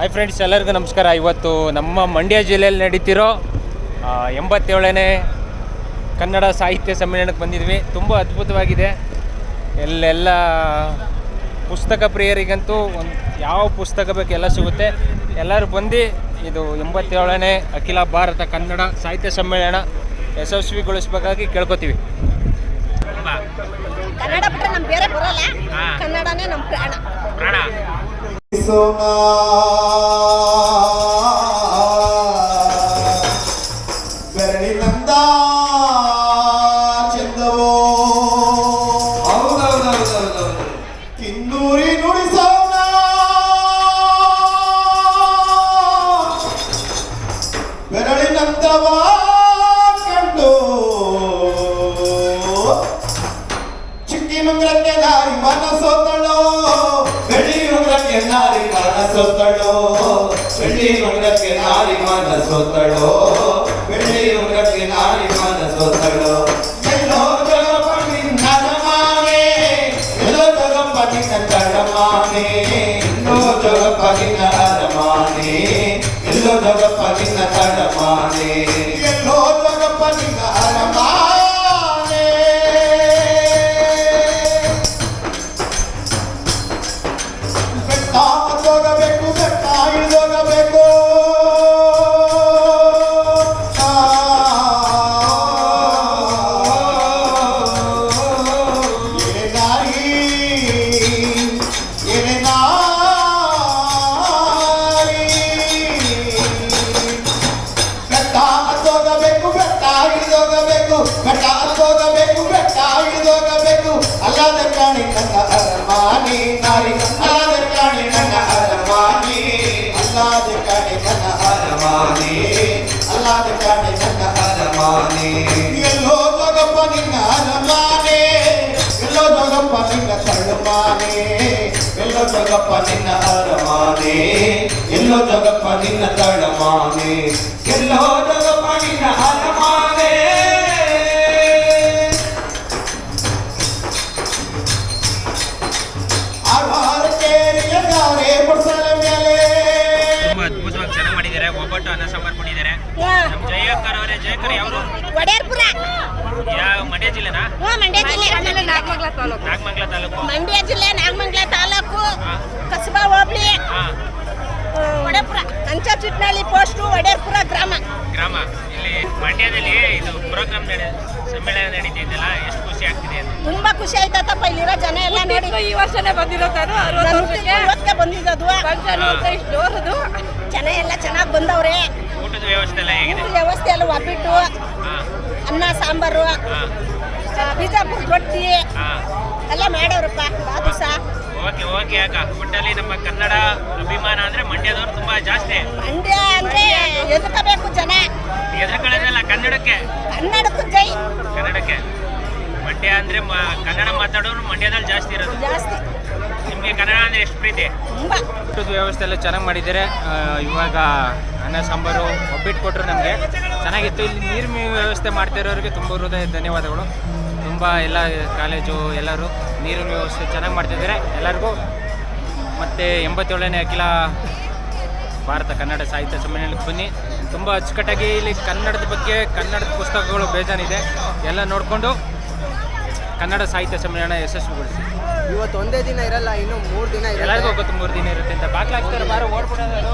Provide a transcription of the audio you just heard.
Hi friends ಎಲ್ಲರಿಗೂ ನಮಸ್ಕಾರ. ಇವತ್ತು ನಮ್ಮ ಮಂಡ್ಯ ಜಿಲ್ಲೆಯಲ್ಲಿ ನಡೀತಿರೋ ಎಂಬತ್ತೇಳನೇ ಕನ್ನಡ ಸಾಹಿತ್ಯ ಸಮ್ಮೇಳನಕ್ಕೆ ಬಂದಿದ್ವಿ. ತುಂಬ ಅದ್ಭುತವಾಗಿದೆ. ಎಲ್ಲೆಲ್ಲ ಪುಸ್ತಕ ಪ್ರಿಯರಿಗಂತೂ ಒಂದು ಯಾವ ಪುಸ್ತಕ ಬೇಕು ಎಲ್ಲ ಸಿಗುತ್ತೆ. ಎಲ್ಲರೂ ಬಂದು ಇದು ಎಂಬತ್ತೇಳನೇ ಅಖಿಲ ಭಾರತ ಕನ್ನಡ ಸಾಹಿತ್ಯ ಸಮ್ಮೇಳನ ಯಶಸ್ವಿಗೊಳಿಸ್ಬೇಕಾಗಿ ಕೇಳ್ಕೊತೀವಿ. ಕನ್ನಡ ಬಿಟ್ಟರೆ ನಮ್ಮ ಬೇರೆ ಬರಲ್ಲ. ಕನ್ನಡನೇ ನಮ್ಮ ಪ್ರಾಣ. ಪ್ರಾಣ. সোনা ಮನಸೋತಳೋ ಬೆಳ್ಳಿ ಉಂಗ್ರಕ್ಕೆ ನಾರಿ ಮನಸೋತಳೋ ಬೆಳ್ಳಿ ಉಂಗ್ರಕ್ಕೆ ನಾರಿ ಮನಸೋತಳೋ ಎಲ್ಲೋ ಅಲ್ಲದ ಕಾಣಿ ನನ್ನ ಅರಮಾನಿ ಅಲ್ಲದ ಕಾಣಿ ನನ್ನ ಅರಮಾನಿ ಎಲ್ಲೋ ಜೋಗಪ್ಪ ನಿನ್ನ ಅರಮಾನೆ ಎಲ್ಲೋ ಜೋಗಪ್ಪ ನಿನ್ನ ತಳಮಾನೆ ಎಲ್ಲೋ ಜೋಗಪ್ಪ ನಿನ್ನ ಅರಮಾನೆ ಎಲ್ಲೋ ಜೋಗಪ್ಪ ನಿನ್ನ ತಳಮಾನೆ ಎಲ್ಲೋ ಜೋಗಪ್ಪ ನಿನ್ನ ಅರಮಾನೆ ಒಬ್ಬಟ್ಟು ಅನ್ನ ಸಾಂಬಾರ್ ಕೊಟ್ಟಿದ್ದಾರೆ ನಮ್ಮ ಜಯಕ್ಕರ್ ಅವರೇ ಜಯಕರ್ ಯಾವರು? ಒಡೆಯರ್ಪುರ. ಯಾವ ಮಂಡ್ಯ ಜಿಲ್ಲೆನಾ? ಮಂಡ್ಯ ಜಿಲ್ಲೆ. ನಾಗಮಂಗಲ ತಾಲೂಕು. ಮಂಡ್ಯ ಜಿಲ್ಲೆ ನಾಗಮಂಗಲ ತಾಲೂಕು. ಕಸಬಾ ಹೋಬಳಿ. ವಡೇಪುರ ಅಂಚ ಅಂಚಚಿಟ್ನಳ್ಳಿ ಪೋಸ್ಟು ಒಡೆಯರ್ಪುರ ಗ್ರಾಮ. ಗ್ರಾಮ. ಇಲ್ಲಿ ಮಂಡ್ಯದಲ್ಲಿ ಇದು ಪ್ರೋಗ್ರಾಮ್ ನಡೆ ಸಮ್ಮೇಳನ ನಡೀತಿದ್ದಲ್ಲ ಎಷ್ಟು ಖುಷಿ ಆಗ್ತಿದೆ ತುಂಬಾ ಖುಷಿ ಆಯ್ತಪ್ಪ ಇಲ್ಲಿರೋ ಜನ ಎಲ್ಲ ನೋಡಿ. ಈ ವರ್ಷನೇ ಬಂದಿರೋ ತಾನು ಬಂದಿದ್ದು ಫಂಕ್ಷನ್ ಅಂತ ಇಷ್ಟು ಜೋರದು. ಬಂದವ್ರೆ. ಊಟದ ವ್ಯವಸ್ಥೆ ಎಲ್ಲ ಹೇಗಿದೆ? ವ್ಯವಸ್ಥೆ ಎಲ್ಲ ಒಬ್ಬಿಟ್ಟು ಅನ್ನ ಸಾಂಬಾರು ಬಿಜಾಪುರ ರೊಟ್ಟಿ ಎಲ್ಲ ಮಾಡವ್ರಪ್ಪ ಆ ದಿವಸ. ಓಕೆ ಓಕೆ ಅಕ್ಕ. ಒಟ್ಟಲ್ಲಿ ನಮ್ಮ ಕನ್ನಡ ಅಭಿಮಾನ ಅಂದ್ರೆ ಮಂಡ್ಯದವ್ರು ತುಂಬಾ ಜಾಸ್ತಿ. ಮಂಡ್ಯ ಅಂದ್ರೆ ಎದುಕಬೇಕು ಜನ. ಎದುರುಗಳನ್ನೆಲ್ಲ ಕನ್ನಡಕ್ಕೆ. ಕನ್ನಡಕ್ಕೆ ಜೈ. ಕನ್ನಡಕ್ಕೆ. ಮಂಡ್ಯ ಅಂದ್ರೆ ಕನ್ನಡ ಮಾತಾಡೋರು ಮಂಡ್ಯದಲ್ಲಿ ಜಾಸ್ತಿ ಇರೋದು. ಜಾಸ್ತಿ. ನಿಮಗೆ ಕನ್ನಡ ಅಂದರೆ ಎಷ್ಟು ಪ್ರೀತಿ? ತುಂಬಾ. ಊಟದ ವ್ಯವಸ್ಥೆ ಎಲ್ಲ ಚೆನ್ನಾಗಿ ಮಾಡಿದ್ದಾರೆ. ಇವಾಗ ಅನ್ನ ಸಾಂಬಾರು ಒಬ್ಬಿಟ್ಟು ಕೊಟ್ಟರು ನಮಗೆ. ಚೆನ್ನಾಗಿತ್ತು. ಇಲ್ಲಿ ನೀರಿನ ವ್ಯವಸ್ಥೆ ಮಾಡ್ತಿರೋರಿಗೆ ತುಂಬ ಹೃದಯ ಧನ್ಯವಾದಗಳು. ತುಂಬ ಎಲ್ಲ ಕಾಲೇಜು ಎಲ್ಲರೂ ನೀರಿನ ವ್ಯವಸ್ಥೆ ಚೆನ್ನಾಗಿ ಮಾಡ್ತಿದ್ದಾರೆ. ಎಲ್ಲರಿಗೂ ಮತ್ತು ಎಂಬತ್ತೇಳನೇ ಅಖಿಲ ಭಾರತ ಕನ್ನಡ ಸಾಹಿತ್ಯ ಸಮ್ಮೇಳನಕ್ಕೆ ಬನ್ನಿ. ತುಂಬ ಅಚ್ಚುಕಟ್ಟಾಗಿ ಇಲ್ಲಿ ಕನ್ನಡದ ಬಗ್ಗೆ ಕನ್ನಡದ ಪುಸ್ತಕಗಳು ಬೇಜಾನಿದೆ ಎಲ್ಲ ನೋಡಿಕೊಂಡು ಕನ್ನಡ ಸಾಹಿತ್ಯ ಸಮ್ಮೇಳನ ಯಶಸ್ವಿಗೊಳಿಸಿ. ಇವತ್ತು ಒಂದೇ ದಿನ ಇರಲ್ಲ ಇನ್ನು ಮೂರು ದಿನ ಎಲ್ಲರಿಗೂ ಗೊತ್ತು ಮೂರು ದಿನ ಇರುತ್ತೆ ಅಂತ. ಬಾಗ್ಲಾಗ್ತಾರೆ ಬಾರ ಓಡ್ಬಿಡೋದು